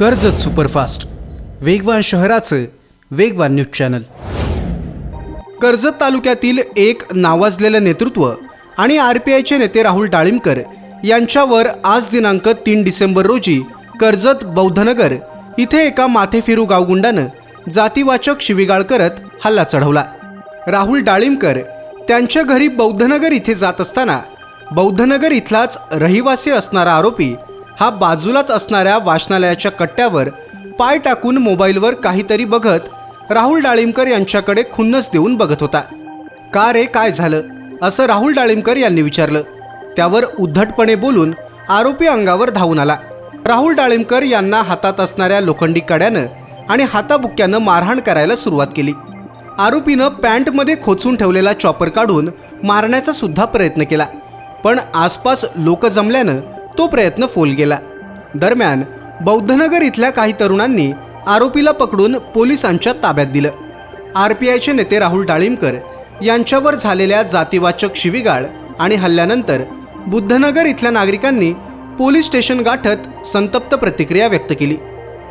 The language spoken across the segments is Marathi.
कर्जत सुपरफास्ट. वेगवान शहराचं वेगवान न्यूज चॅनल. कर्जत तालुक्यातील एक नावाजलेलं नेतृत्व आणि आर पी आयचे नेते राहुल डाळिंबकर यांच्यावर आज दिनांक तीन डिसेंबर रोजी कर्जत बौद्धनगर इथे एका माथेफिरू गावगुंडानं जातीवाचक शिवीगाळ करत हल्ला चढवला. राहुल डाळिंबकर त्यांच्या घरी बौद्धनगर इथे जात असताना बौद्धनगर इथलाच रहिवासी असणारा आरोपी हा बाजूलाच असणाऱ्या वाचनालयाच्या कट्ट्यावर पाय टाकून मोबाईलवर काहीतरी बघत राहुल डाळिंबकर यांच्याकडे खुन्नस देऊन बघत होता. का रे काय झालं? असं राहुल डाळिंबकर यांनी विचारलं. त्यावर उद्धटपणे बोलून आरोपी अंगावर धावून आला. राहुल डाळिंबकर यांना हातात असणाऱ्या लोखंडी कड्यानं आणि हाताबुक्यानं मारहाण करायला सुरुवात केली. आरोपीनं पॅन्टमध्ये खोचून ठेवलेला चॉपर काढून मारण्याचा सुद्धा प्रयत्न केला. पण आसपास लोक जमल्यानं तो प्रयत्न फोल गेला. दरम्यान बौद्धनगर इथल्या काही तरुणांनी आरोपीला पकडून पोलिसांच्या ताब्यात दिलं. आर पी आयचे नेते राहुल डाळिंबकर यांच्यावर झालेल्या जातीवाचक शिवीगाळ आणि हल्ल्यानंतर बुद्धनगर इथल्या नागरिकांनी पोलीस स्टेशन गाठत संतप्त प्रतिक्रिया व्यक्त केली.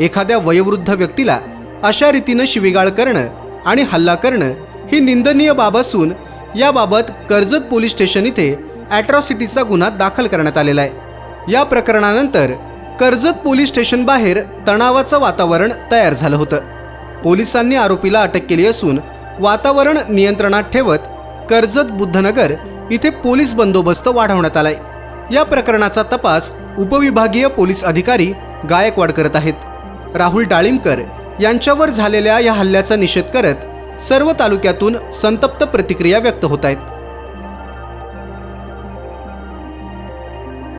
एखाद्या वयोवृद्ध व्यक्तीला अशा रीतीनं शिवीगाळ करणं आणि हल्ला करणं ही निंदनीय बाब असून याबाबत कर्जत पोलीस स्टेशन इथे ॲट्रॉसिटीचा गुन्हा दाखल करण्यात आलेला आहे. या प्रकरणानंतर कर्जत पोलीस स्टेशन बाहेर तणावाचं वातावरण तयार झालं होतं. पोलिसांनी आरोपीला अटक केली असून वातावरण नियंत्रणात ठेवत कर्जत बुद्धनगर इथे पोलीस बंदोबस्त वाढवण्यात आलाय. या प्रकरणाचा तपास उपविभागीय पोलीस अधिकारी गायकवाड करत आहेत. राहुल डाळिंबकर यांच्यावर झालेल्या या हल्ल्याचा निषेध करत सर्व तालुक्यातून संतप्त प्रतिक्रिया व्यक्त होत आहेत.